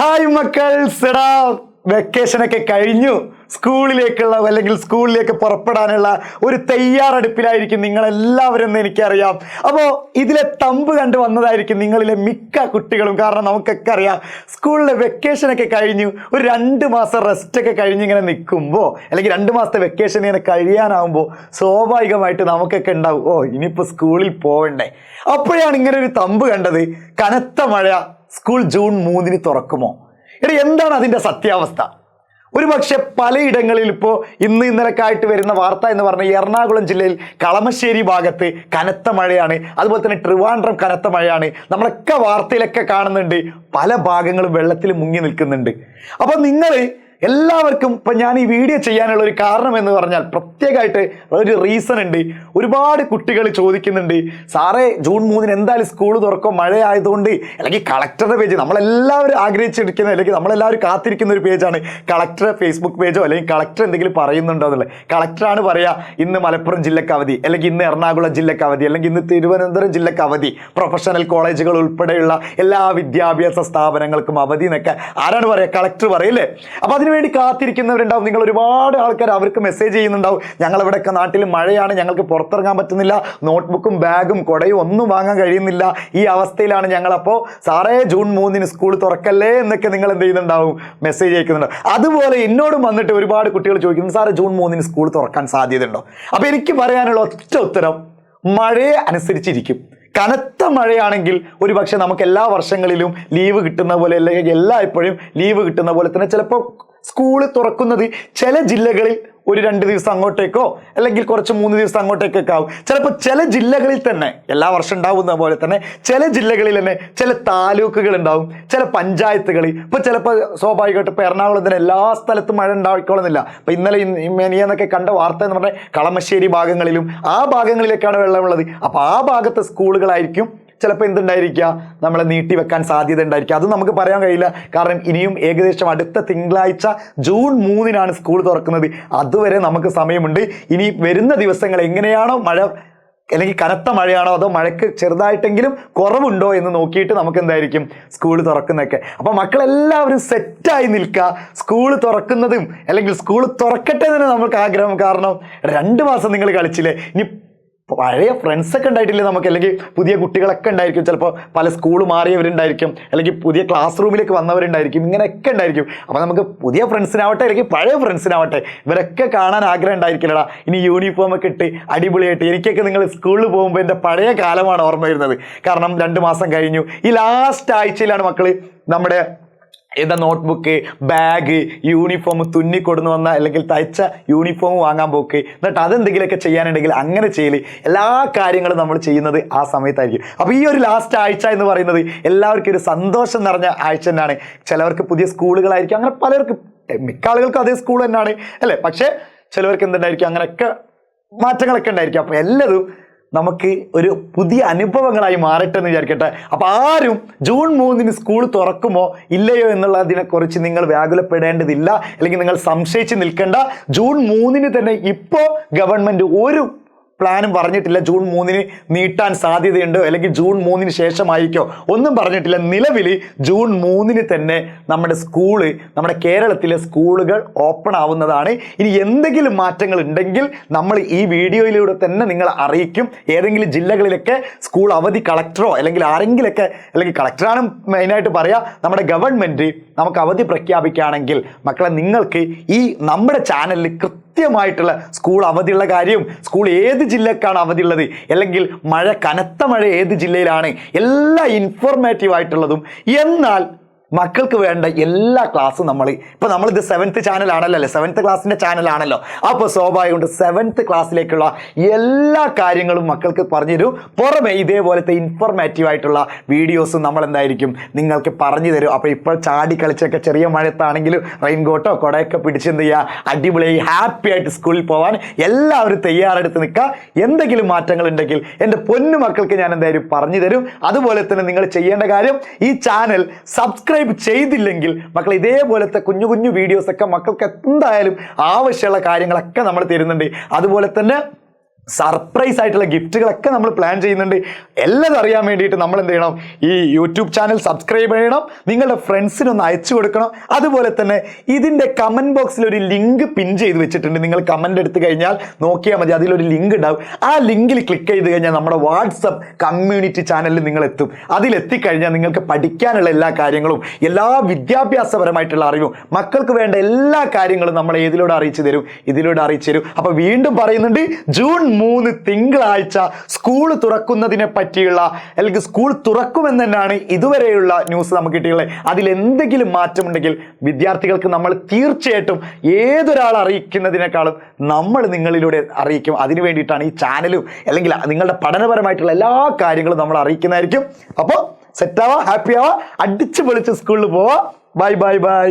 Hi മക്കൾ സെടാ. വെക്കേഷനൊക്കെ കഴിഞ്ഞു. സ്കൂളിലേക്കുള്ള അല്ലെങ്കിൽ സ്കൂളിലേക്ക് പുറപ്പെടാനുള്ള ഒരു തയ്യാറെടുപ്പിലായിരിക്കും നിങ്ങളെല്ലാവരും എന്ന് എനിക്കറിയാം. അപ്പോൾ ഇതിലെ തമ്പ് കണ്ട് വന്നതായിരിക്കും നിങ്ങളിലെ മിക്ക കുട്ടികളും. കാരണം നമുക്കൊക്കെ അറിയാം സ്കൂളിലെ വെക്കേഷനൊക്കെ കഴിഞ്ഞു. ഒരു രണ്ട് മാസം റെസ്റ്റൊക്കെ കഴിഞ്ഞ് ഇങ്ങനെ നിൽക്കുമ്പോൾ അല്ലെങ്കിൽ രണ്ട് മാസത്തെ വെക്കേഷൻ ഇങ്ങനെ കഴിയാനാവുമ്പോൾ സ്വാഭാവികമായിട്ട് നമുക്കൊക്കെ ഉണ്ടാവും ഓ ഇനിയിപ്പോൾ സ്കൂളിൽ പോകണ്ടേ അപ്പോഴാണ് ഇങ്ങനെ ഒരു തമ്പ് കണ്ടത്. കനത്ത മഴ. സ്കൂൾ ജൂൺ മൂന്നിന് തുറക്കുമോ? എടി എന്താണ് അതിന്റെ സത്യാവസ്ഥ? ഒരു പക്ഷേ പലയിടങ്ങളിൽ ഇപ്പോൾ ഇന്ന് ഇന്നലക്കായിട്ട് വരുന്ന വാർത്ത എന്ന് പറഞ്ഞാൽ എറണാകുളം ജില്ലയിൽ കളമശ്ശേരി ഭാഗത്ത് കനത്ത മഴയാണ്. അതുപോലെ തന്നെ ട്രിവാൻഡ്രം കനത്ത മഴയാണ്. നമ്മളൊക്കെ വാർത്തയിലൊക്കെ കാണുന്നുണ്ട്. പല ഭാഗങ്ങളും വെള്ളത്തിൽ മുങ്ങി നിൽക്കുന്നുണ്ട്. അപ്പോൾ നിങ്ങൾ എല്ലാവർക്കും ഇപ്പം ഞാൻ ഈ വീഡിയോ ചെയ്യാനുള്ള ഒരു കാരണം എന്ന് പറഞ്ഞാൽ പ്രത്യേകമായിട്ട് ഒരു റീസൺ ഉണ്ട്. ഒരുപാട് കുട്ടികൾ ചോദിക്കുന്നുണ്ട് സാറേ ജൂൺ മൂന്നിന് എന്തായാലും സ്കൂൾ തുറക്കും മഴ ആയതുകൊണ്ട് അല്ലെങ്കിൽ കളക്ടറുടെ പേജ് നമ്മളെല്ലാവരും ആഗ്രഹിച്ചിരിക്കുന്ന അല്ലെങ്കിൽ നമ്മളെല്ലാവരും കാത്തിരിക്കുന്ന ഒരു പേജാണ് കളക്ടറുടെ ഫേസ്ബുക്ക് പേജോ അല്ലെങ്കിൽ കളക്ടർ എന്തെങ്കിലും പറയുന്നുണ്ടോ എന്നുള്ളത്? കളക്ടറാണ് പറയുക ഇന്ന് മലപ്പുറം ജില്ലക്ക് അവധി അല്ലെങ്കിൽ ഇന്ന് എറണാകുളം ജില്ലക്ക് അവധി അല്ലെങ്കിൽ ഇന്ന് തിരുവനന്തപുരം ജില്ലക്ക് അവധി പ്രൊഫഷണൽ കോളേജുകൾ ഉൾപ്പെടെയുള്ള എല്ലാ വിദ്യാഭ്യാസ സ്ഥാപനങ്ങൾക്കും അവധി എന്നൊക്കെ ആരാണ് പറയുക കളക്ടർ പറയില്ലേ? അപ്പോൾ അതിനുവേണ്ടി കാത്തിരിക്കുന്നവരുണ്ടാവും. നിങ്ങൾ ഒരുപാട് ആൾക്കാർ അവർക്ക് മെസ്സേജ് ചെയ്യുന്നുണ്ടാവും. ഞങ്ങൾ ഇവിടെയൊക്കെ നാട്ടിൽ മഴയാണ് ഞങ്ങൾക്ക് പുറത്തിറങ്ങാൻ പറ്റുന്നില്ല. നോട്ട്ബുക്കും ബാഗും കുടയും ഒന്നും വാങ്ങാൻ കഴിയുന്നില്ല. ഈ അവസ്ഥയിലാണ് ഞങ്ങളപ്പോൾ സാറേ ജൂൺ മൂന്നിന് സ്കൂൾ തുറക്കല്ലേ? എന്നൊക്കെ നിങ്ങൾ എന്ത് ചെയ്യുന്നുണ്ടാവും. മെസ്സേജ് അയക്കുന്നുണ്ടാവും അതുപോലെ എന്നോടും വന്നിട്ട് ഒരുപാട് കുട്ടികൾ ചോദിക്കുന്നു സാറേ ജൂൺ മൂന്നിന് സ്കൂൾ തുറക്കാൻ സാധ്യതയുണ്ടോ? അപ്പോൾ എനിക്ക് പറയാനുള്ള ഒറ്റ ഉത്തരം മഴയെ അനുസരിച്ചിരിക്കും. കനത്ത മഴയാണെങ്കിൽ ഒരു പക്ഷേ നമുക്ക് എല്ലാ വർഷങ്ങളിലും ലീവ് കിട്ടുന്ന പോലെ അല്ലെങ്കിൽ എല്ലാ എപ്പോഴും ലീവ് കിട്ടുന്ന പോലെ തന്നെ ചിലപ്പോൾ സ്കൂൾ തുറക്കുന്നത് ചില ജില്ലകളിൽ ഒരു രണ്ട് ദിവസം അങ്ങോട്ടേക്കോ അല്ലെങ്കിൽ കുറച്ച് മൂന്ന് ദിവസം അങ്ങോട്ടേക്കൊക്കെ ആവും. ചിലപ്പോൾ ചില ജില്ലകളിൽ തന്നെ എല്ലാ വർഷം ഉണ്ടാവുന്ന പോലെ തന്നെ ചില ജില്ലകളിൽ തന്നെ ചില താലൂക്കുകൾ ഉണ്ടാവും ചില പഞ്ചായത്തുകൾ ഇപ്പോൾ ചിലപ്പോൾ സ്വാഭാവികമായിട്ട് ഇപ്പോൾ എറണാകുളത്തിന് എല്ലാ സ്ഥലത്തും മഴ ഉണ്ടായിക്കോളുന്നില്ല. അപ്പോൾ ഇന്നലെ മെനിയെന്നൊക്കെ കണ്ട വാർത്ത എന്ന് പറഞ്ഞാൽ കളമശ്ശേരി ഭാഗങ്ങളിലും ആ ഭാഗങ്ങളിലേക്കാണ് വെള്ളമുള്ളത്. അപ്പോൾ ആ ഭാഗത്തെ സ്കൂളുകളായിരിക്കും ചിലപ്പോൾ എന്തുണ്ടായിരിക്കുക നമ്മളെ നീട്ടി വെക്കാൻ സാധ്യത ഉണ്ടായിരിക്കുക അത് നമുക്ക് പറയാൻ കഴിയില്ല. കാരണം ഇനിയും ഏകദേശം അടുത്ത തിങ്കളാഴ്ച ജൂൺ മൂന്നിനാണ് സ്കൂൾ തുറക്കുന്നത്. അതുവരെ നമുക്ക് സമയമുണ്ട്. ഇനി വരുന്ന ദിവസങ്ങൾ എങ്ങനെയാണോ മഴ അല്ലെങ്കിൽ കനത്ത മഴയാണോ അതോ മഴയ്ക്ക് ചെറുതായിട്ടെങ്കിലും കുറവുണ്ടോ എന്ന് നോക്കിയിട്ട് നമുക്ക് എന്തായിരിക്കും സ്കൂൾ തുറക്കുന്നതൊക്കെ. അപ്പോൾ മക്കളെല്ലാവരും സെറ്റായി നിൽക്കുക. സ്കൂൾ തുറക്കുന്നതും അല്ലെങ്കിൽ സ്കൂൾ തുറക്കട്ടെ തന്നെ നമുക്ക് ആഗ്രഹം. കാരണം രണ്ട് മാസം നിങ്ങൾ കളിച്ചില്ലേ? ഇനി പഴയ ഫ്രണ്ട്സൊക്കെ ഉണ്ടായിട്ടില്ലേ നമുക്ക്? അല്ലെങ്കിൽ പുതിയ കുട്ടികളൊക്കെ ഉണ്ടായിരിക്കും. ചിലപ്പോൾ പല സ്കൂൾ മാറിയവരുണ്ടായിരിക്കും. അല്ലെങ്കിൽ പുതിയ ക്ലാസ് റൂമിലേക്ക് വന്നവരുണ്ടായിരിക്കും. ഇങ്ങനെയൊക്കെ ഉണ്ടായിരിക്കും. അപ്പോൾ നമുക്ക് പുതിയ ഫ്രണ്ട്സിനാവട്ടെ അല്ലെങ്കിൽ പഴയ ഫ്രണ്ട്സിനാവട്ടെ ഇവരൊക്കെ കാണാൻ ആഗ്രഹം ഉണ്ടായിരിക്കില്ലടാ. ഇനി യൂണിഫോം ഒക്കെ ഇട്ട് അടിപൊളിയായിട്ട് എനിക്കൊക്കെ നിങ്ങൾ സ്കൂളിൽ പോകുമ്പോൾ എന്റെ പഴയ കാലമാണ് ഓർമ്മ വരുന്നത്. കാരണം രണ്ട് മാസം കഴിഞ്ഞു. ഈ ലാസ്റ്റ് ആഴ്ചയിലാണ് മക്കൾ നമ്മുടെ എന്താ നോട്ട്ബുക്ക് ബാഗ് യൂണിഫോം തുന്നി കൊടുന്നു വന്ന അല്ലെങ്കിൽ തയ്ച്ച യൂണിഫോം വാങ്ങാൻ പോക്ക്. എന്നിട്ട് അതെന്തെങ്കിലുമൊക്കെ ചെയ്യാനുണ്ടെങ്കിൽ അങ്ങനെ ചെയ്യൽ എല്ലാ കാര്യങ്ങളും നമ്മൾ ചെയ്യുന്നത് ആ സമയത്തായിരിക്കും. അപ്പോൾ ഈ ഒരു ലാസ്റ്റ് ആഴ്ച എന്ന് പറയുന്നത് എല്ലാവർക്കും ഒരു സന്തോഷം നിറഞ്ഞ ആഴ്ച തന്നെയാണ്. ചിലവർക്ക് പുതിയ സ്കൂളുകളായിരിക്കും. അങ്ങനെ പലർക്കും മിക്ക ആളുകൾക്കും അതേ സ്കൂൾ തന്നെയാണ്. അല്ലേ? പക്ഷേ ചിലവർക്ക് എന്തുണ്ടായിരിക്കും? അങ്ങനെയൊക്കെ മാറ്റങ്ങളൊക്കെ ഉണ്ടായിരിക്കും. അപ്പോൾ എല്ലാതും നമുക്ക് ഒരു പുതിയ അനുഭവങ്ങളായി മാറട്ടെ എന്ന് വിചാരിക്കട്ടെ. അപ്പോൾ ആരും ജൂൺ മൂന്നിന് സ്കൂൾ തുറക്കുമോ ഇല്ലയോ എന്നുള്ളതിനെക്കുറിച്ച് നിങ്ങൾ വ്യാകുലപ്പെടേണ്ടതില്ല. അല്ലെങ്കിൽ നിങ്ങൾ സംശയിച്ച് നിൽക്കേണ്ട. ജൂൺ മൂന്നിന് തന്നെ ഇപ്പോൾ ഗവൺമെന്റ് ഒരു പ്ലാനും പറഞ്ഞിട്ടില്ല. ജൂൺ മൂന്നിന് നീട്ടാൻ സാധ്യതയുണ്ടോ. അല്ലെങ്കിൽ ജൂൺ മൂന്നിന് ശേഷമായിരിക്കോ? ഒന്നും പറഞ്ഞിട്ടില്ല. നിലവിൽ ജൂൺ മൂന്നിന് തന്നെ നമ്മുടെ സ്കൂൾ നമ്മുടെ കേരളത്തിലെ സ്കൂളുകൾ ഓപ്പൺ ആവുന്നതാണ്. ഇനി എന്തെങ്കിലും മാറ്റങ്ങൾ ഉണ്ടെങ്കിൽ നമ്മൾ ഈ വീഡിയോയിലൂടെ തന്നെ നിങ്ങൾ അറിയിക്കും. ഏതെങ്കിലും ജില്ലകളിലൊക്കെ സ്കൂൾ അവധി കളക്ടറോ അല്ലെങ്കിൽ ആരെങ്കിലൊക്കെ അല്ലെങ്കിൽ കളക്ടറാണ് മെയിനായിട്ട് പറയുക നമ്മുടെ ഗവൺമെന്റ് നമുക്ക് അവധി പ്രഖ്യാപിക്കുകയാണെങ്കിൽ മക്കളെ നിങ്ങൾക്ക് ഈ നമ്മുടെ ചാനലിൽ കൃത്യമായിട്ടുള്ള സ്കൂൾ അവധിയുള്ള കാര്യം സ്കൂൾ ഏത് ജില്ലക്കാണ് അവധിയുള്ളത്. അല്ലെങ്കിൽ മഴ കനത്ത മഴ ഏത് ജില്ലയിലാണ്? എല്ലാ ഇൻഫോർമേറ്റീവ് ആയിട്ടുള്ളതും. എന്നാൽ മക്കൾക്ക് വേണ്ട എല്ലാ ക്ലാസ്സും നമ്മൾ ഇപ്പോൾ നമ്മളിത് സെവൻത്ത് ചാനലാണല്ലോ അല്ലേ സെവൻത്ത് ക്ലാസ്സിന്റെ ചാനലാണല്ലോ അപ്പോൾ സ്വാഭാവികമുണ്ട് സെവൻത്ത് ക്ലാസ്സിലേക്കുള്ള എല്ലാ കാര്യങ്ങളും മക്കൾക്ക് പറഞ്ഞു തരും പുറമെ ഇതേപോലത്തെ ഇൻഫോർമേറ്റീവ് ആയിട്ടുള്ള വീഡിയോസും നമ്മൾ എന്തായിരിക്കും നിങ്ങൾക്ക് പറഞ്ഞു തരും. അപ്പോൾ ഇപ്പോൾ ചാടി കളിച്ചൊക്കെ ചെറിയ മഴയത്താണെങ്കിലും റെയിൻകോട്ടോ കുടയൊക്കെ പിടിച്ച് എന്ത് ചെയ്യുക അടിപൊളിയായി ഹാപ്പി ആയിട്ട് സ്കൂളിൽ പോകാൻ എല്ലാവരും തയ്യാറെടുത്ത് നിൽക്കുക. എന്തെങ്കിലും മാറ്റങ്ങൾ ഉണ്ടെങ്കിൽ എന്റെ പൊന്നു മക്കൾക്ക് ഞാൻ എന്തായാലും പറഞ്ഞു തരും. അതുപോലെ തന്നെ നിങ്ങൾ ചെയ്യേണ്ട കാര്യം ഈ ചാനൽ സബ്സ്ക്രൈബ് ചെയ്തില്ലെങ്കിൽ മക്കൾ ഇതേപോലത്തെ കുഞ്ഞു കുഞ്ഞു വീഡിയോസ് ഒക്കെ മക്കൾക്ക് എന്തായാലും ആവശ്യമുള്ള കാര്യങ്ങളൊക്കെ നമ്മൾ തരുന്നുണ്ട്. അതുപോലെ തന്നെ സർപ്രൈസ് ആയിട്ടുള്ള ഗിഫ്റ്റുകളൊക്കെ നമ്മൾ പ്ലാൻ ചെയ്യുന്നുണ്ട്. എല്ലാം അറിയാൻ വേണ്ടിയിട്ട് നമ്മൾ എന്ത് ചെയ്യണം? ഈ യൂട്യൂബ് ചാനൽ സബ്സ്ക്രൈബ് ചെയ്യണം. നിങ്ങളുടെ ഫ്രണ്ട്സിനൊന്ന് അയച്ചു കൊടുക്കണം. അതുപോലെ തന്നെ ഇതിന്റെ കമന്റ് ബോക്സിൽ ഒരു ലിങ്ക് പിൻ ചെയ്ത് വെച്ചിട്ടുണ്ട്. നിങ്ങൾ കമന്റ് എടുത്തു കഴിഞ്ഞാൽ നോക്കിയാൽ മതി. അതിലൊരു ലിങ്ക് ഉണ്ടാവും. ആ ലിങ്കിൽ ക്ലിക്ക് ചെയ്ത് കഴിഞ്ഞാൽ നമ്മുടെ വാട്സപ്പ് കമ്മ്യൂണിറ്റി ചാനലിൽ നിങ്ങൾ എത്തും. അതിലെത്തിക്കഴിഞ്ഞാൽ നിങ്ങൾക്ക് പഠിക്കാനുള്ള എല്ലാ കാര്യങ്ങളും എല്ലാ വിദ്യാഭ്യാസപരമായിട്ടുള്ള അറിവും മക്കൾക്ക് വേണ്ട എല്ലാ കാര്യങ്ങളും നമ്മൾ ഏതിലൂടെ അറിയിച്ചു തരും? ഇതിലൂടെ അറിയിച്ചു തരും. അപ്പോൾ വീണ്ടും പറയുന്നുണ്ട് ജൂൺ മൂന്ന് തിങ്കളാഴ്ച സ്കൂൾ തുറക്കുന്നതിനെ പറ്റിയുള്ള അല്ലെങ്കിൽ സ്കൂൾ തുറക്കുമെന്ന് തന്നെയാണ് ഇതുവരെയുള്ള ന്യൂസ് നമുക്ക് കിട്ടിയുള്ളത് അതിൽ എന്തെങ്കിലും മാറ്റമുണ്ടെങ്കിൽ വിദ്യാർത്ഥികൾക്ക് നമ്മൾ തീർച്ചയായിട്ടും ഏതൊരാൾ അറിയിക്കുന്നതിനേക്കാളും നമ്മൾ നിങ്ങളിലൂടെ അറിയിക്കും. അതിനു വേണ്ടിയിട്ടാണ് ഈ ചാനലും അല്ലെങ്കിൽ നിങ്ങളുടെ പഠനപരമായിട്ടുള്ള എല്ലാ കാര്യങ്ങളും നമ്മൾ അറിയിക്കുന്നതായിരിക്കും. അപ്പോൾ സെറ്റാവാ ഹാപ്പി ആവാ അടിച്ചു പൊളിച്ച് സ്കൂളിൽ പോവാ. Bye bye bye